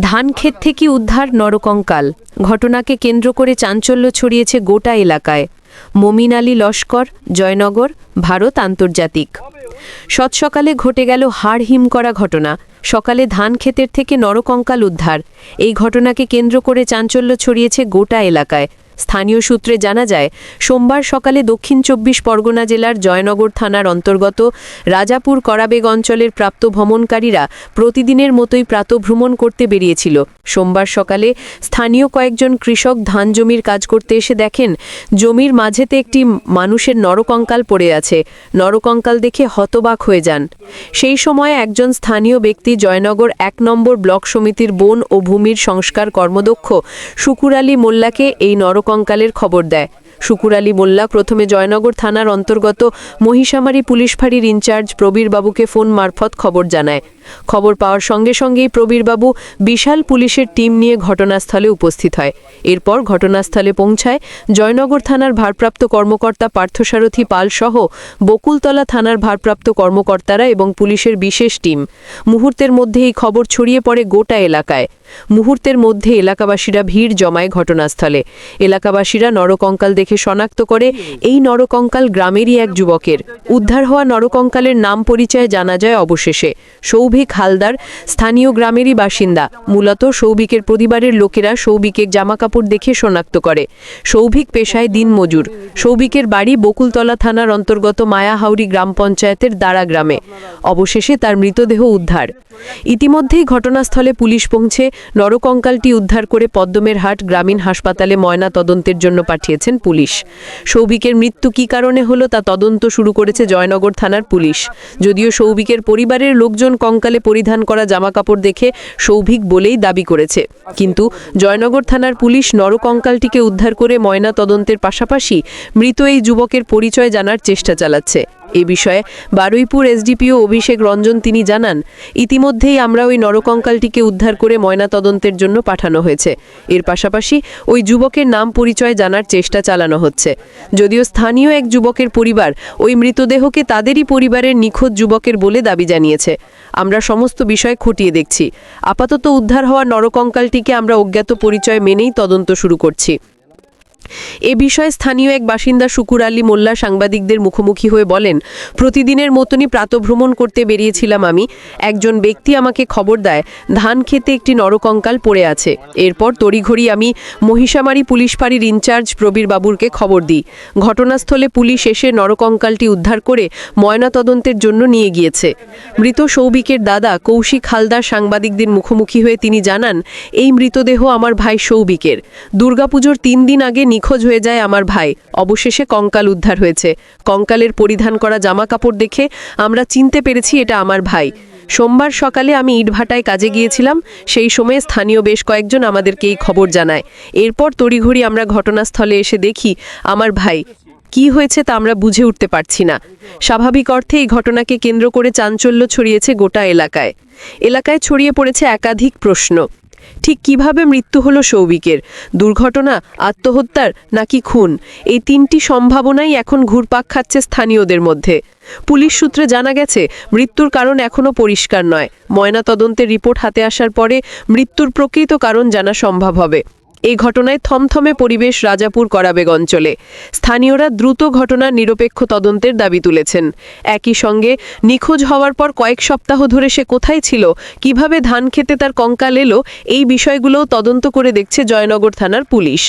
ধানক্ষেত থেকে উদ্ধার নরকঙ্কাল। ঘটনাকে কেন্দ্র করে চাঞ্চল্য ছড়িয়েছে গোটা এলাকায়। মমিন আলী লস্কর, জয়নগর, ভারত আন্তর্জাতিক। সৎসকালে ঘটে গেল হাড় হিম করা ঘটনা। সকালে ধান ক্ষেতের থেকে নরকঙ্কাল উদ্ধার। এই ঘটনাকে কেন্দ্র করে চাঞ্চল্য ছড়িয়েছে গোটা এলাকায়। স্থানীয় সূত্রে জানা যায়, সোমবার সকালে দক্ষিণ চব্বিশ পরগনা জেলার জয়নগর থানার অন্তর্গত রাজাপুর করাবেগ অঞ্চলের প্রাপ্ত ভ্রমণকারীরা প্রতিদিনের মতোই প্রাতভ্রমণ করতে বেরিয়েছিল। সোমবার সকালে স্থানীয় কয়েকজন কৃষক ধান জমির কাজ করতে এসে দেখেন, জমির মাঝেতে একটি মানুষের নরকঙ্কাল পড়ে আছে। নরকঙ্কাল দেখে হতবাক হয়ে যান। সেই সময় একজন স্থানীয় ব্যক্তি জয়নগর এক নম্বর ব্লক সমিতির বন ও ভূমির সংস্কার কর্মদক্ষ শুকুর আলী মোল্লাকে এই নরকঙ্কালের খবর দেয়। শুকুর আলী মোল্লা প্রথমে জয়নগর থানার অন্তর্গত মহিষামারী পুলিশ ফাঁড়ির ইনচার্জ প্রবীরবাবুকে ফোন মারফত খবর জানায়। খবর পাওয়ার সঙ্গে সঙ্গেই প্রবীরবাবু বিশাল পুলিশের টিম নিয়ে ঘটনাস্থলে উপস্থিত হয়। এরপর ঘটনাস্থলে পৌঁছায় জয়নগর থানার ভারপ্রাপ্ত কর্মকর্তা পার্থসারথী পাল সহ বকুলতলা থানার ভারপ্রাপ্ত কর্মকর্তারা এবং পুলিশের বিশেষ টিম। মুহূর্তের মধ্যে এই খবর ছড়িয়ে পড়ে গোটা এলাকায়। মুহূর্তের মধ্যে এলাকাবাসীরা ভিড় জমায় ঘটনাস্থলে। এলাকাবাসীরা নরকঙ্কাল দেখে শনাক্ত করে, এই নরকঙ্কাল গ্রামেরই এক যুবকের। উদ্ধার হওয়া নরকঙ্কালের নাম পরিচয় জানা যায় অবশেষে। সৌভিক হালদার, স্থানীয় গ্রামেরই বাসিন্দা। মূলত সৌভিকের পরিবারের লোকেরা সৌভিকের জামাকাপড় দেখে শনাক্ত করে। সৌভিক পেশায় দিনমজুর। সৌভিকের বাড়ি বকুলতলা থানার অন্তর্গত মায়াহাউড়ি গ্রাম পঞ্চায়েতের দাঁড়া গ্রামে। অবশেষে তার মৃতদেহ উদ্ধার। ইতিমধ্যেই ঘটনাস্থলে পুলিশ পৌঁছে নরকঙ্কালটি উদ্ধার করে পদ্মমের হাট গ্রামীণ হাসপাতালে ময়না তদন্তের জন্য পাঠিয়েছেন পুলিশ। সৌভিকের মৃত্যু কী কারণে হলো তা তদন্ত শুরু করেছে জয়নগর থানার পুলিশ। যদিও সৌভিকের পরিবারের লোকজন কঙ্কালে পরিধান করা জামাকাপড় দেখে সৌভিক বলেই দাবি করেছে। কিন্তু জয়নগর থানার পুলিশ নরকঙ্কালটিকে উদ্ধার করে ময়না তদন্তের পাশাপাশি মৃত এই যুবকের পরিচয় জানার চেষ্টা চালাচ্ছে। এ বিষয়ে বারুইপুর এসডিপিও অভিষেক রঞ্জন তিনি জানান, ইতিমধ্যেই আমরা ওই নরকঙ্কালটিকে উদ্ধার করে ময়নাতদন্তের জন্য পাঠানো হয়েছে। এর পাশাপাশি ওই যুবকের নাম পরিচয় জানার চেষ্টা চালানো হচ্ছে। যদিও স্থানীয় এক যুবকের পরিবার ওই মৃতদেহকে তাদেরই পরিবারের নিখোঁজ যুবকের বলে দাবি জানিয়েছে। আমরা সমস্ত বিষয় খতিয়ে দেখছি। আপাতত উদ্ধার হওয়া নরকঙ্কালটিকে আমরা অজ্ঞাত পরিচয় মেনেই তদন্ত শুরু করছি। এ বিষয়ে স্থানীয় এক বাসিন্দা শুকুর আলী মোল্লা সাংবাদিকদের মুখোমুখি হয়ে বলেন, প্রতিদিনের মতনই প্রাতভ্রমণ করতে বেরিয়েছিলাম আমি। একজন ব্যক্তি আমাকে খবর দেয়, ধান খেতে একটি নরকঙ্কাল পড়ে আছে। এরপর তড়িঘড়ি আমি মহিষামারি পুলিশ ফাঁড়ির ইনচার্জ প্রবীর বাবুরকে খবর দিই। ঘটনাস্থলে পুলিশ এসে নরকঙ্কালটি উদ্ধার করে ময়নাতদন্তের জন্য নিয়ে গিয়েছে। মৃত সৌভিকের দাদা কৌশিক হালদার সাংবাদিকদের মুখোমুখি হয়ে তিনি জানান, এই মৃতদেহ আমার ভাই সৌভিকের। দুর্গাপুজোর তিন দিন আগে নিখোঁজ হয়ে যায় আমার ভাই। অবশেষে কঙ্কাল উদ্ধার হয়েছে। কঙ্কালের পরিধান করা জামা কাপড় দেখে আমরা চিনতে পেরেছি এটা আমার ভাই। সোমবার সকালে আমি ইটভাটায় কাজে গিয়েছিলাম। সেই সময়ে স্থানীয় বেশ কয়েকজন আমাদেরকে এই খবর জানায়। এরপর তড়িঘড়ি আমরা ঘটনাস্থলে এসে দেখি, আমার ভাই, কি হয়েছে তা আমরা বুঝে উঠতে পারছি না। স্বাভাবিক অর্থে এই ঘটনাকে কেন্দ্র করে চাঞ্চল্য ছড়িয়েছে গোটা এলাকায়। এলাকায় ছড়িয়ে পড়েছে একাধিক প্রশ্ন। ঠিক কীভাবে মৃত্যু হলো সৌভিকের? দুর্ঘটনা, আত্মহত্যার, নাকি খুন? এই তিনটি সম্ভাবনাই এখন ঘুরপাক খাচ্ছে স্থানীয়দের মধ্যে। পুলিশ সূত্রে জানা গেছে, মৃত্যুর কারণ এখনও পরিষ্কার নয়। ময়না তদন্তের রিপোর্ট হাতে আসার পরে মৃত্যুর প্রকৃত কারণ জানা সম্ভব হবে। এই ঘটনায় থমথমে পরিবেশ রাজাপুর করাবেগ অঞ্চলে। স্থানীয়রা দ্রুত ঘটনার নিরপেক্ষ তদন্তের দাবি তুলেছেন। একই সঙ্গে নিখোঁজ হওয়ার পর কয়েক সপ্তাহ ধরে সে কোথায় ছিল, কীভাবে ধান খেতে তার কঙ্কাল এলো, এই বিষয়গুলোও তদন্ত করে দেখছে জয়নগর থানার পুলিশ।